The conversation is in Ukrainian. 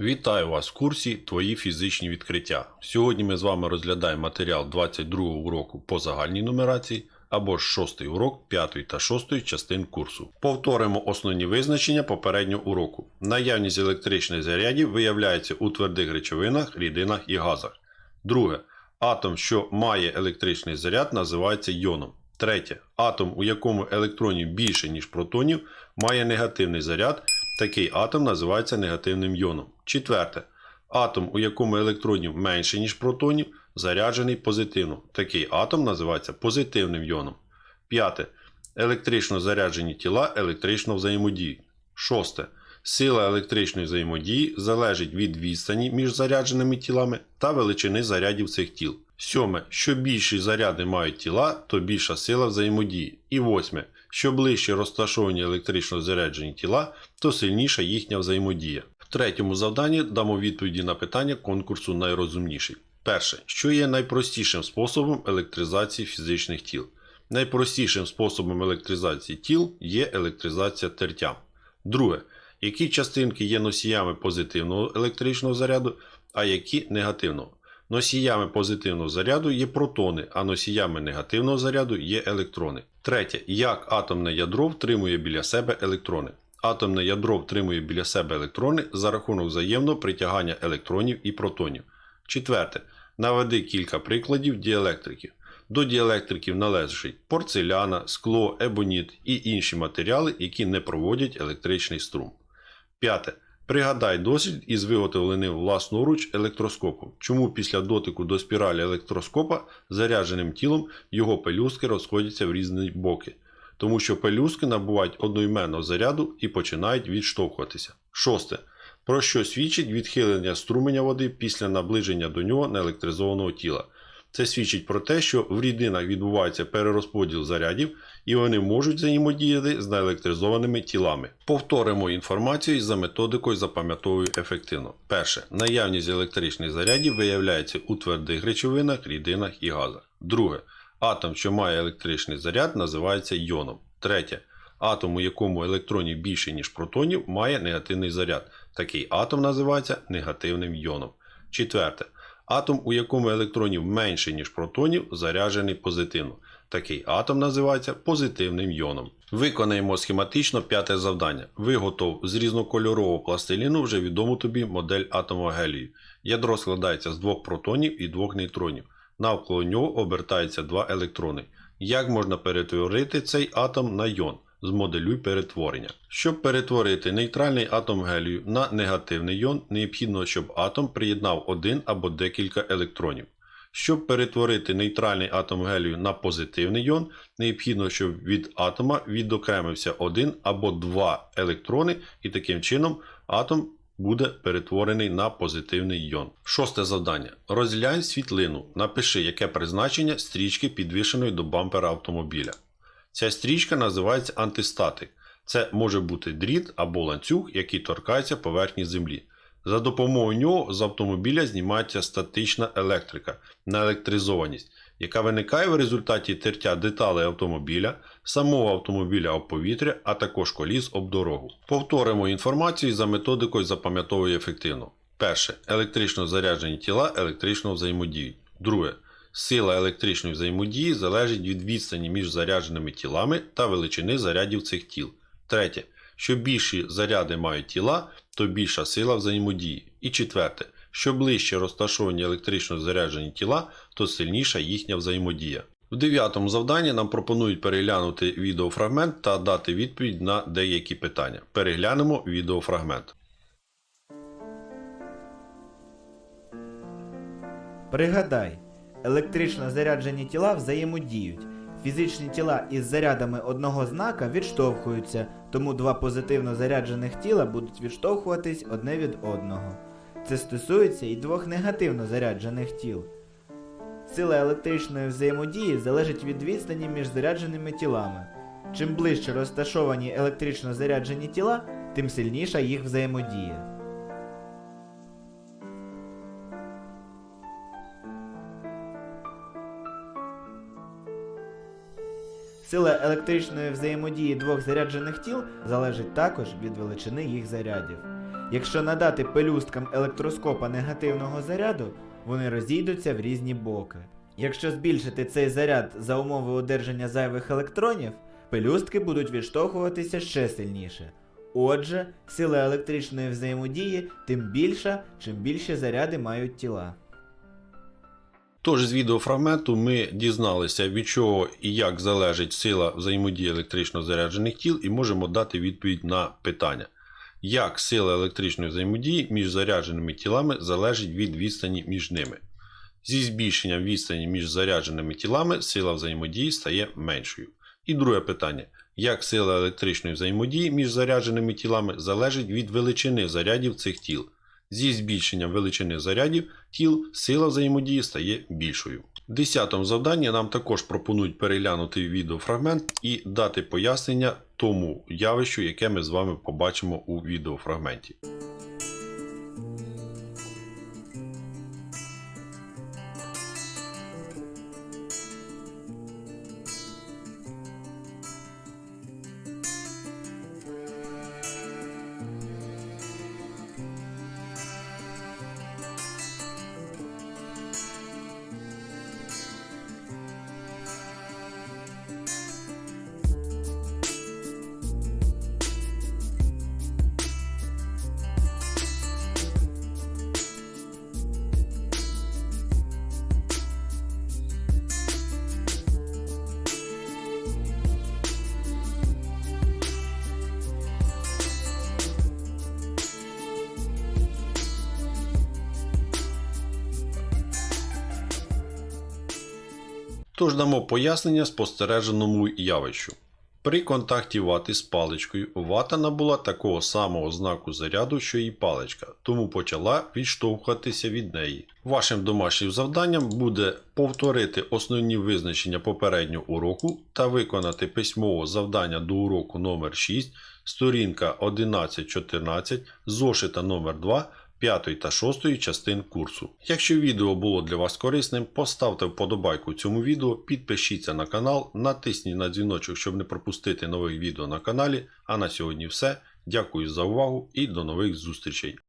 Вітаю вас в курсі Твої фізичні відкриття. Сьогодні ми з вами розглядаємо матеріал 22 уроку по загальній нумерації або ж 6 урок 5 та 6 частин курсу. Повторимо основні визначення попереднього уроку. Наявність електричних зарядів виявляється у твердих речовинах, рідинах і газах. Друге. Атом, що має електричний заряд, називається йоном. Третє. Атом, у якому електронів більше, ніж протонів, має негативний заряд. Такий атом називається негативним йоном. Четверте. Атом, у якому електронів менше, ніж протонів, заряджений позитивно. Такий атом називається позитивним йоном. П'яте. Електрично заряджені тіла електрично взаємодіють. Шосте. Сила електричної взаємодії залежить від відстані між зарядженими тілами та величини зарядів цих тіл. Сьоме. Що більші заряди мають тіла, то більша сила взаємодії. І восьме. Що ближче розташовані електрично заряджені тіла, то сильніша їхня взаємодія. В третьому завданні дамо відповіді на питання конкурсу найрозумніший. Перше, що є найпростішим способом електризації фізичних тіл? Найпростішим способом електризації тіл є електризація тертям. Друге, які частинки є носіями позитивного електричного заряду, а які негативного. Носіями позитивного заряду є протони, а носіями негативного заряду є електрони. Третє, як атомне ядро втримує біля себе електрони. Атомне ядро втримує біля себе електрони за рахунок взаємного притягання електронів і протонів. Четверте, наведи кілька прикладів діелектриків. До діелектриків належать порцеляна, скло, ебоніт і інші матеріали, які не проводять електричний струм. П'яте. Пригадай досвід із виготовленим власноруч електроскопом. Чому після дотику до спіралі електроскопа зарядженим тілом його пелюстки розходяться в різні боки. Тому що пелюстки набувають одноіменного заряду і починають відштовхуватися. Шосте. Про що свідчить відхилення струменя води після наближення до нього неелектризованого тіла. Це свідчить про те, що в рідинах відбувається перерозподіл зарядів і вони можуть взаємодіяти з неелектризованими тілами. Повторимо інформацію за методикою запам'ятовую ефективно. Перше. Наявність електричних зарядів виявляється у твердих речовинах, рідинах і газах. Друге. Атом, що має електричний заряд, називається йоном. Третє. Атом, у якому електронів більше, ніж протонів, має негативний заряд. Такий атом називається негативним йоном. Четверте. Атом, у якому електронів менше, ніж протонів, заряджений позитивно. Такий атом називається позитивним йоном. Виконаємо схематично п'яте завдання. Виготов з різнокольорового пластиліну вже відому тобі модель атома гелію. Ядро складається з двох протонів і двох нейтронів. Навколо нього обертаються два електрони. Як можна перетворити цей атом на йон? Змоделюй перетворення. Щоб перетворити нейтральний атом гелію на негативний йон, необхідно, щоб атом приєднав один або декілька електронів. Щоб перетворити нейтральний атом гелію на позитивний йон, необхідно, щоб від атома відокремився один або два електрони, і таким чином атом буде перетворений на позитивний йон. Шосте завдання. Розглянь світлину. Напиши, яке призначення стрічки підвішеної до бампера автомобіля. Ця стрічка називається антистатик. Це може бути дріт або ланцюг, який торкається поверхні землі. За допомогою нього з автомобіля знімається статична електрика, наелектризованість, яка виникає в результаті тертя деталей автомобіля, самого автомобіля об повітря, а також коліс об дорогу. Повторимо інформацію за методикою запам'ятовує ефективно. Перше. Електрично заряджені тіла електрично взаємодіють. Друге. Сила електричної взаємодії залежить від відстані між зарядженими тілами та величини зарядів цих тіл. Третє. Що більші заряди мають тіла, то більша сила взаємодії. І четверте. Що ближче розташовані електрично заряджені тіла, то сильніша їхня взаємодія. В дев'ятому завданні нам пропонують переглянути відеофрагмент та дати відповідь на деякі питання. Переглянемо відеофрагмент. Пригадай, електрично заряджені тіла взаємодіють. Фізичні тіла із зарядами одного знака відштовхуються, тому два позитивно заряджених тіла будуть відштовхуватись одне від одного. Це стосується і двох негативно заряджених тіл. Сила електричної взаємодії залежить від відстані між зарядженими тілами. Чим ближче розташовані електрично заряджені тіла, тим сильніша їх взаємодія. Сила електричної взаємодії двох заряджених тіл залежить також від величини їх зарядів. Якщо надати пелюсткам електроскопа негативного заряду, вони розійдуться в різні боки. Якщо збільшити цей заряд за умови одержання зайвих електронів, пелюстки будуть відштовхуватися ще сильніше. Отже, сила електричної взаємодії тим більша, чим більше заряди мають тіла. Тож з відеофрагменту ми дізналися, від чого і як залежить сила взаємодії електрично заряджених тіл, і можемо дати відповідь на питання. Як сила електричної взаємодії між зарядженими тілами залежить від відстані між ними. Зі збільшенням відстані між зарядженими тілами сила взаємодії стає меншою. І друге питання: як сила електричної взаємодії між зарядженими тілами залежить від величини зарядів цих тіл. Зі збільшенням величини зарядів тіл сила взаємодії стає більшою. В 10 завданні нам також пропонують переглянути відеофрагмент і дати пояснення тому явищу, яке ми з вами побачимо у відеофрагменті. Тож дамо пояснення спостереженому явищу. При контакті вати з паличкою вата набула такого самого знаку заряду, що і паличка, тому почала відштовхуватися від неї. Вашим домашнім завданням буде повторити основні визначення попереднього уроку та виконати письмово завдання до уроку номер 6 сторінка 11-14, зошита номер 2 5 та 6 частин курсу. Якщо відео було для вас корисним, поставте вподобайку цьому відео, підпишіться на канал, натисніть на дзвіночок, щоб не пропустити нових відео на каналі. А на сьогодні все. Дякую за увагу і до нових зустрічей.